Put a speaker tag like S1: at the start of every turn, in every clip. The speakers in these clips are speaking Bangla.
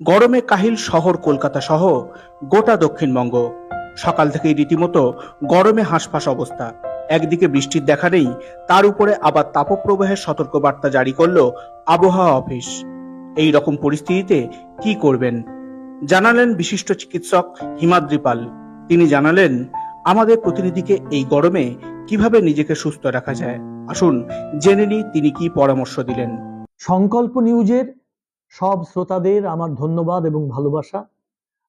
S1: গরমে কাহিল শহর কলকাতা সহ গোটা দক্ষিণবঙ্গ। সকাল থেকেই রীতিমতো গরমে হাঁসফাঁস অবস্থা। একদিকে বৃষ্টির দেখা নেই, তার উপরে আবার তাপপ্রবাহের সতর্কবার্তা জারি করল আবহাওয়া অফিস। এই রকম পরিস্থিতিতে কি করবেন? জানালেন বিশিষ্ট চিকিৎসক হিমাদ্রি পাল। তিনি জানালেন, আমাদের প্রতিনিধিকে এই গরমে কীভাবে নিজেকে সুস্থ রাখা যায়? আসুন জেনে নিই তিনি কি পরামর্শ দিলেন।
S2: সংকল্প নিউজের সব শ্রোতাদের আমার ধন্যবাদ এবং ভালোবাসা।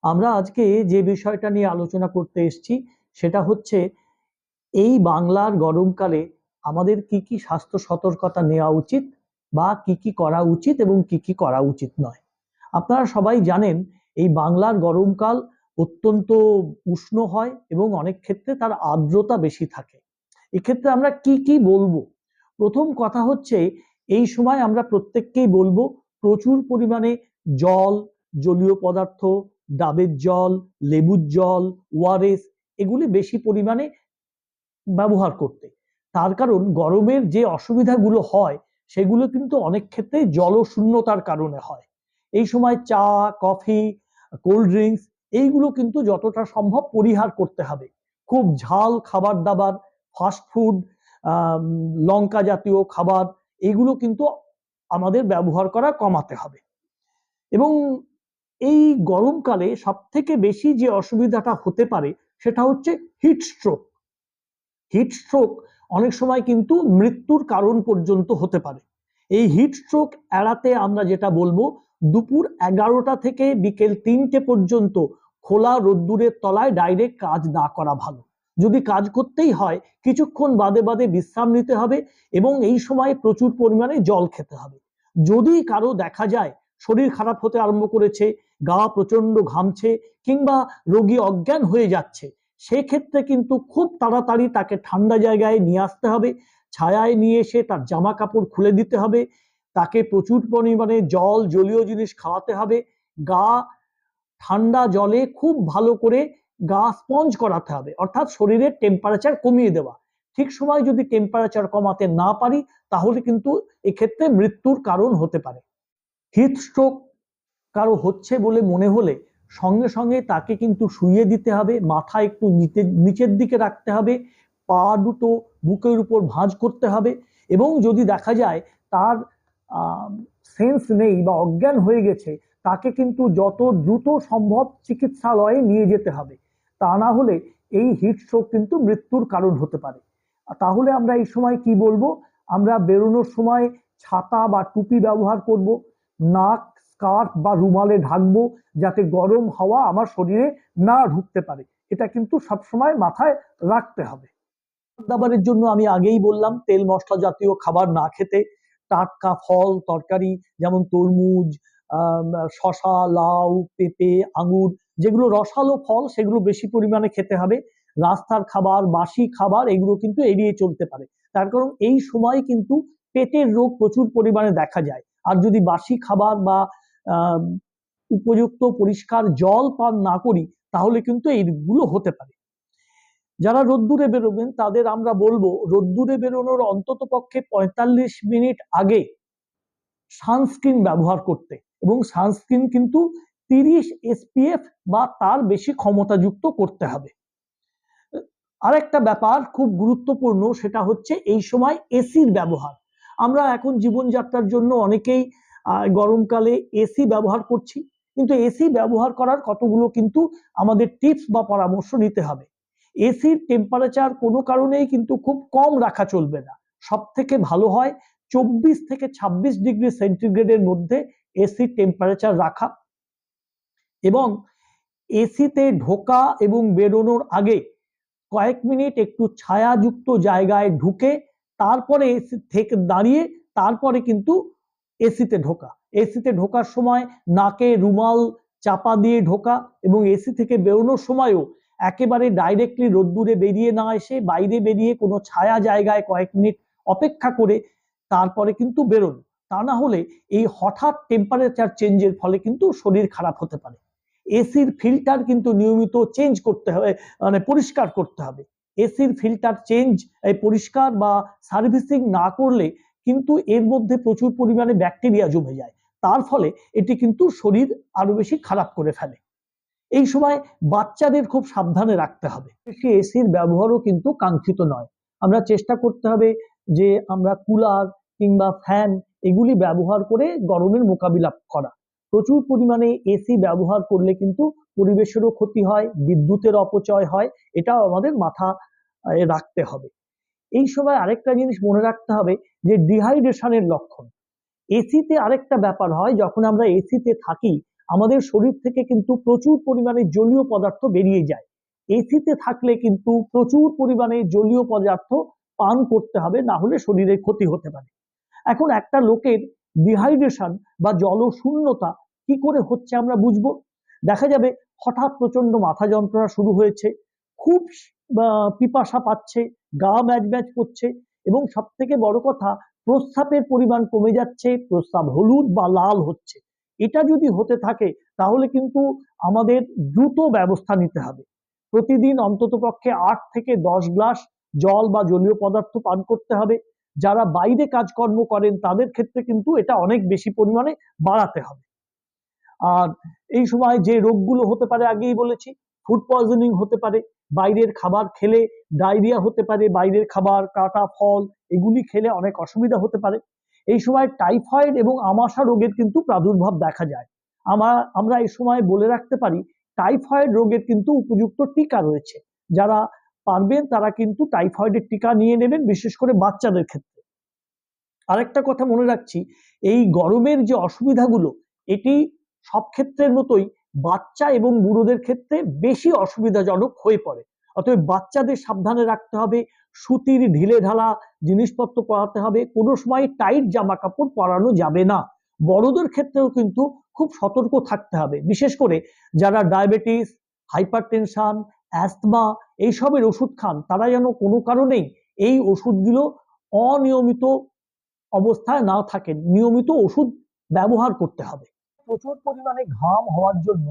S2: আমরা আজকে যে বিষয়টা নিয়ে আলোচনা করতে এসেছি, সেটা হচ্ছে এই বাংলার গরমকালে আমাদের কি কি স্বাস্থ্য সতর্কতা নেওয়া উচিত বা কি কি করা উচিত এবং কি কি করা উচিত নয়। আপনারা সবাই জানেন, এই বাংলার গরমকাল অত্যন্ত উষ্ণ হয় এবং অনেক ক্ষেত্রে তার আর্দ্রতা বেশি থাকে। এক্ষেত্রে আমরা কি কি বলব? প্রথম কথা হচ্ছে, এই সময় আমরা প্রত্যেককেই বলব প্রচুর পরিমাণে জল, জলীয় পদার্থ, ডাবের জল, লেবুর জল, ওআরএস এগুলি বেশি পরিমাণে ব্যবহার করতে। তার কারণ গরমের যে অসুবিধাগুলো হয়, সেগুলো কিন্তু অনেক ক্ষেত্রে জলশূন্যতার কারণে হয়। এই সময় চা, কফি, কোল্ড ড্রিঙ্কস এইগুলো কিন্তু যতটা সম্ভব পরিহার করতে হবে। খুব ঝাল খাবার দাবার, ফাস্ট ফুড লঙ্কা জাতীয় খাবার এগুলো কিন্তু আমাদের ব্যবহার করা কমাতে হবে। এবং এই গরমকালে সব থেকে বেশি যে অসুবিধাটা হতে পারে সেটা হচ্ছে হিট স্ট্রোক হিট স্ট্রোক অনেক সময় কিন্তু মৃত্যুর কারণ পর্যন্ত হতে পারে। এই হিট স্ট্রোক এড়াতে আমরা যেটা বলব, দুপুর এগারোটা থেকে বিকেল তিনটে পর্যন্ত খোলা রোদ্দুরের তলায় ডাইরেক্ট কাজ না করা ভালো। যদি কাজ করতেই হয়, কিছুক্ষণ বাদে বাদে বিশ্রাম নিতে হবে এবং এই সময় প্রচুর পরিমাণে জল খেতে হবে। যদি কারও দেখা যায়, শরীর খারাপ হতে আরম্ভ করেছে, গা প্রচণ্ড ঘামছে কিংবা রোগী অজ্ঞান হয়ে যাচ্ছে, সেক্ষেত্রে কিন্তু খুব তাড়াতাড়ি তাকে ঠান্ডা জায়গায় নিয়ে আসতে হবে, ছায়ায় নিয়ে এসে তার জামা কাপড় খুলে দিতে হবে, তাকে প্রচুর পরিমাণে জল, জলীয় জিনিস খাওয়াতে হবে, গা ঠান্ডা জলে খুব ভালো করে গা স্পঞ্জ করাতে হবে, অর্থাৎ শরীরের টেম্পারেচার কমিয়ে দেওয়া। ঠিক সময় যদি টেম্পারেচার কমাতে না পারি, তাহলে কিন্তু এক্ষেত্রে মৃত্যুর কারণ হতে পারে। হিট স্ট্রোক কারও হচ্ছে বলে মনে হলে সঙ্গে সঙ্গে তাকে কিন্তু শুইয়ে দিতে হবে, মাথা একটু নিচে, নিচের দিকে রাখতে হবে, পা দুটো বুকের উপর ভাঁজ করতে হবে এবং যদি দেখা যায় তার সেন্স নেই বা অজ্ঞান হয়ে গেছে, তাকে কিন্তু যত দ্রুত সম্ভব চিকিৎসালয়ে নিয়ে যেতে হবে। তা না হলে এই হিট স্ট্রোক কিন্তু মৃত্যুর কারণ হতে পারে। তাহলে আমরা এই সময় কি বলব? আমরা বেরোনোর সময় ছাতা বা টুপি ব্যবহার করব, নাক, স্কার্ফ বা রুমালে ঢাকবো যাতে গরম হাওয়া আমার শরীরে না ঢুকতে পারে। এটা কিন্তু সবসময় মাথায় রাখতে হবে। দাবারের জন্য আমি আগেই বললাম, তেল মশলা জাতীয় খাবার না খেতে টাটকা ফল, তরকারি যেমন তরমুজ শশা লাউ, পেঁপে, আঙুর যেগুলো রসালো ফল, সেগুলো বেশি পরিমাণে খেতে হবে। রাস্তার খাবার, বাসি খাবার, এগুলো কিন্তু এড়িয়ে চলতে পারে। তার কারণ এই সময় কিন্তু পেটের রোগ প্রচুর পরিমাণে দেখা যায়। আর যদি বাসি খাবার বা উপযুক্ত পরিষ্কার জল পান না করি, তাহলে কিন্তু এইগুলো হতে পারে। যারা রোদ্দুরে বেরোবেন, তাদের আমরা বলব, রোদ্দুরে বেরোনোর অন্তত পক্ষে পঁয়তাল্লিশ মিনিট আগে সানস্ক্রিন ব্যবহার করতে। এবং সানস্ক্রিন কিন্তু তিরিশ এসপিএফ বা তার বেশি ক্ষমতাযুক্ত করতে হবে। আরেকটা ব্যাপার খুব গুরুত্বপূর্ণ, সেটা হচ্ছে এই সময় এসির ব্যবহার। আমরা এখন জীবনযাত্রার জন্য অনেকেই গরমকালে এসি ব্যবহার করছি, কিন্তু এসি ব্যবহার করার কতগুলো কিন্তু আমাদের টিপস বা পরামর্শ নিতে হবে। এসির টেম্পারেচার কোনো কারণেই কিন্তু খুব কম রাখা চলবে না। সব থেকে ভালো হয় চব্বিশ থেকে ২৬ ডিগ্রি সেন্টিগ্রেডের মধ্যে এসির টেম্পারেচার রাখা। এবং এসিতে ঢোকা এবং বেরোনোর আগে কয়েক মিনিট একটু ছায়াযুক্ত জায়গায় ঢুকে তারপরে এসি থেকে দাঁড়িয়ে তারপরে কিন্তু এসিতে ঢোকা। এসিতে ঢোকার সময় নাকে রুমাল চাপা দিয়ে ঢোকা এবং এসি থেকে বেরোনোর সময়ও একেবারে ডাইরেক্টলি রোদ্দুরে বেরিয়ে না এসে বাইরে বেরিয়ে কোনো ছায়া জায়গায় কয়েক মিনিট অপেক্ষা করে তারপরে কিন্তু বেরোনো। তা না হলে এই হঠাৎ টেম্পারেচার চেঞ্জের ফলে কিন্তু শরীর খারাপ হতে পারে। এসির ফিল্টার কিন্তু নিয়মিত চেঞ্জ করতে হবে মানে পরিষ্কার করতে হবে। এসির ফিল্টার চেঞ্জ পরিষ্কার বা সার্ভিসিং না করলে কিন্তু এর মধ্যে প্রচুর পরিমাণে ব্যাকটেরিয়া জমে যায়। তার ফলে এটি কিন্তু শরীর আরও বেশি খারাপ করে ফেলে। এই সময় বাচ্চাদের খুব সাবধানে রাখতে হবে। এসির ব্যবহারও কিন্তু কাঙ্ক্ষিত নয়। আমরা চেষ্টা করতে হবে যে আমরা কুলার কিংবা ফ্যান এগুলি ব্যবহার করে গরমের মোকাবিলা করা। প্রচুর পরিমাণে এসি ব্যবহার করলে কিন্তু পরিবেশেরও ক্ষতি হয়, বিদ্যুতের অপচয় হয়, এটাও আমাদের মাথা রাখতে হবে। এই সময় আরেকটা জিনিস মনে রাখতে হবে যে ডিহাইড্রেশনের লক্ষণ। এসিতে আরেকটা ব্যাপার হয়, যখন আমরা এসিতে থাকি, আমাদের শরীর থেকে কিন্তু প্রচুর পরিমাণে জলীয় পদার্থ বেরিয়ে যায়। এসিতে থাকলে কিন্তু প্রচুর পরিমাণে জলীয় পদার্থ পান করতে হবে, না হলে শরীরের ক্ষতি হতে পারে। এখন একটা লোকের ডিহাইড্রেশন বা জলশূন্যতা কি করে হচ্ছে আমরা বুঝব? দেখা যাবে হঠাৎ প্রচণ্ড মাথা যন্ত্রণা শুরু হয়েছে, খুব পিপাসা পাচ্ছে, গা ম্যাচ ম্যাচ করছে এবং সব থেকে বড় কথা প্রস্রাবের পরিমাণ কমে যাচ্ছে, প্রস্রাব হলুদ বা লাল হচ্ছে। এটা যদি হতে থাকে তাহলে কিন্তু আমাদের দ্রুত ব্যবস্থা নিতে হবে। প্রতিদিন অন্ততপক্ষে আট থেকে দশ গ্লাস জল বা জলীয় পদার্থ পান করতে হবে। যারা বাইরে কাজকর্ম করেন, তাদের ক্ষেত্রে কিন্তু এটা অনেক বেশি পরিমাণে বাড়াতে হবে। আর এই সময় যে রোগগুলো হতে পারে, আগেই বলেছি ফুড পয়জনিং হতে পারে, বাইরের খাবার খেলে ডায়রিয়া হতে পারে, বাইরের খাবার, কাটা, ফল এগুলি খেলে অনেক অসুবিধা হতে পারে। এই সময় টাইফয়েড এবং আমাশা রোগের কিন্তু প্রাদুর্ভাব দেখা যায়। আমরা আমরা এই সময় বলে রাখতে পারি টাইফয়েড রোগের কিন্তু উপযুক্ত টিকা রয়েছে। যারা পারবেন, তারা কিন্তু টাইফয়েডের টিকা নিয়ে নেবেন, বিশেষ করে বাচ্চাদের ক্ষেত্রে। আরেকটা কথা মনে রাখছি, এই গরমের যে অসুবিধাগুলো, এটি সব ক্ষেত্রের মতোই বাচ্চা এবং বুড়োদের ক্ষেত্রে বেশি অসুবিধাজনক হয়ে পড়ে। অতএব বাচ্চাদের সাবধানে রাখতে হবে, সুতির ঢিলে ঢালা জিনিসপত্র পরাতে হবে, কোনো সময় টাইট জামা কাপড় পরানো যাবে না। বড়দের ক্ষেত্রেও কিন্তু খুব সতর্ক থাকতে হবে। বিশেষ করে যারা ডায়াবেটিস হাইপার টেনশন অ্যাস্তমা এইসবের ওষুধ খান। তারা যেন কোনো কারণেই এই ওষুধগুলো অনিয়মিত অবস্থায় না থাকে নিয়মিত ওষুধ ব্যবহার করতে হবে। প্রচুর পরিমাণে ঘাম হওয়ার জন্য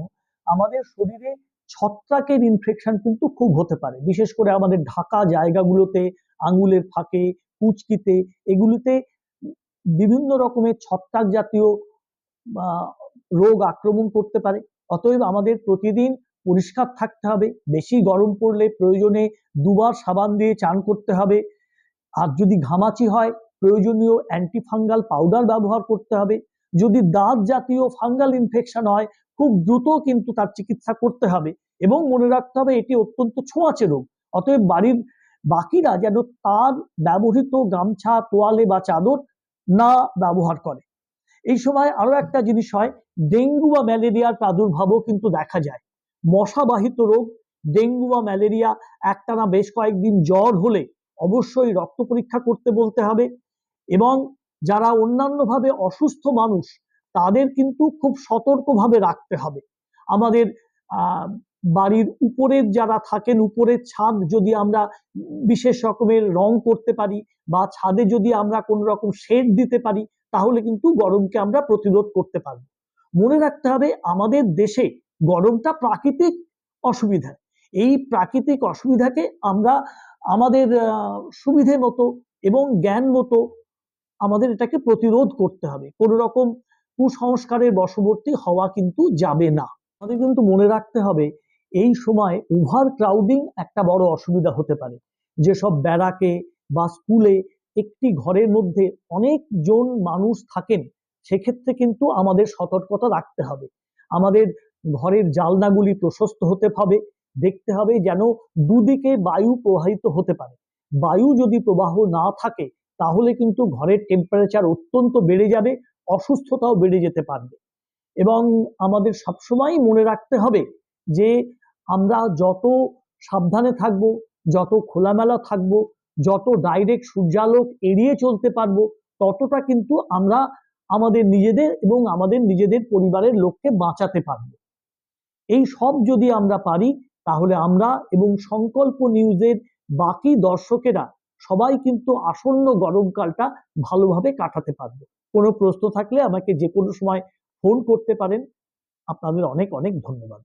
S2: আমাদের শরীরে ছত্রাকের ইনফেকশন কিন্তু খুব হতে পারে। বিশেষ করে আমাদের ঢাকা জায়গাগুলোতে, আঙুলের ফাঁকে, কুচকিতে, এগুলিতে বিভিন্ন রকমের ছত্রাক জাতীয় রোগ আক্রমণ করতে পারে। অতএব আমাদের প্রতিদিন পরিষ্কার থাকতে হবে, বেশি গরম পড়লে প্রয়োজনে দুবার সাবান দিয়ে চান করতে হবে। আর যদি ঘামাচি হয়, প্রয়োজনীয় অ্যান্টিফাঙ্গাল পাউডার ব্যবহার করতে হবে। যদি দাঁত জাতীয় ফাঙ্গাল ইনফেকশন হয়, খুব দ্রুত কিন্তু তার চিকিৎসা করতে হবে। এবং মনে রাখতে হবে, এটি অত্যন্ত ছোঁয়াচে রোগ। অতএব বাড়ির বাকিরা যেন তার ব্যবহৃত গামছা, তোয়ালে বা চাদর না ব্যবহার করে। এই সময় আরও একটা জিনিস হয়, ডেঙ্গু বা ম্যালেরিয়ার প্রাদুর্ভাবও কিন্তু দেখা যায়। মশাবাহিত রোগ, ডেঙ্গু বা ম্যালেরিয়া, একটানা বেশ কয়েকদিন জ্বর হলে অবশ্যই রক্ত পরীক্ষা করতে বলতে হবে। এবং যারা অন্যান্যভাবে অসুস্থ মানুষ, তাদের কিন্তু খুব সতর্কভাবে রাখতে হবে। আমাদের বাড়ির উপরের যারা থাকেন, উপরের ছাদ যদি আমরা বিশেষ রকমের রং করতে পারি বা ছাদে যদি আমরা কোনো রকম শেড দিতে পারি, তাহলে কিন্তু গরমকে আমরা প্রতিরোধ করতে পারব। মনে রাখতে হবে, আমাদের দেশে গরমটা প্রাকৃতিক অসুবিধা। এই প্রাকৃতিক অসুবিধাকে আমরা আমাদের সুবিধে মতো এবং জ্ঞান মতো আমাদের এটাকে প্রতিরোধ করতে হবে। কোনো রকম কুসংস্কারের বশবর্তী হওয়া কিন্তু যাবে না। আমাদের কিন্তু মনে রাখতে হবে, এই সময় ওভার ক্রাউডিং একটা বড় অসুবিধা হতে পারে। যেসব ব্যারাকে বা স্কুলে একটি ঘরের মধ্যে অনেকজন মানুষ থাকেন, সেক্ষেত্রে কিন্তু আমাদের সতর্কতা রাখতে হবে। আমাদের ঘরের জালনাগুলি প্রশস্ত হতে হবে। দেখতে হবে যেন দুদিকে বায়ু প্রবাহিত হতে পারে। বায়ু যদি প্রবাহ না থাকে, তাহলে কিন্তু ঘরের টেম্পারেচার অত্যন্ত বেড়ে যাবে, অসুস্থতাও বেড়ে যেতে পারবে। এবং আমাদের সবসময় মনে রাখতে হবে যে, আমরা যত সাবধানে থাকব, যত খোলামেলা থাকব, যত ডাইরেক্ট সূর্যালোক এড়িয়ে চলতে পারব, ততটা কিন্তু আমরা আমাদের নিজেদের এবং আমাদের নিজেদের পরিবারের লোককে বাঁচাতে পারব। এই সব যদি আমরা পারি, তাহলে আমরা এবং সংকল্প নিউজের বাকি দর্শকেরা সবাই কিন্তু আসন্ন গরমকালটা ভালোভাবে কাটাতে পারবে। কোনো প্রশ্ন থাকলে আমাকে যে কোনো সময় ফোন করতে পারেন। আপনাদের অনেক অনেক ধন্যবাদ।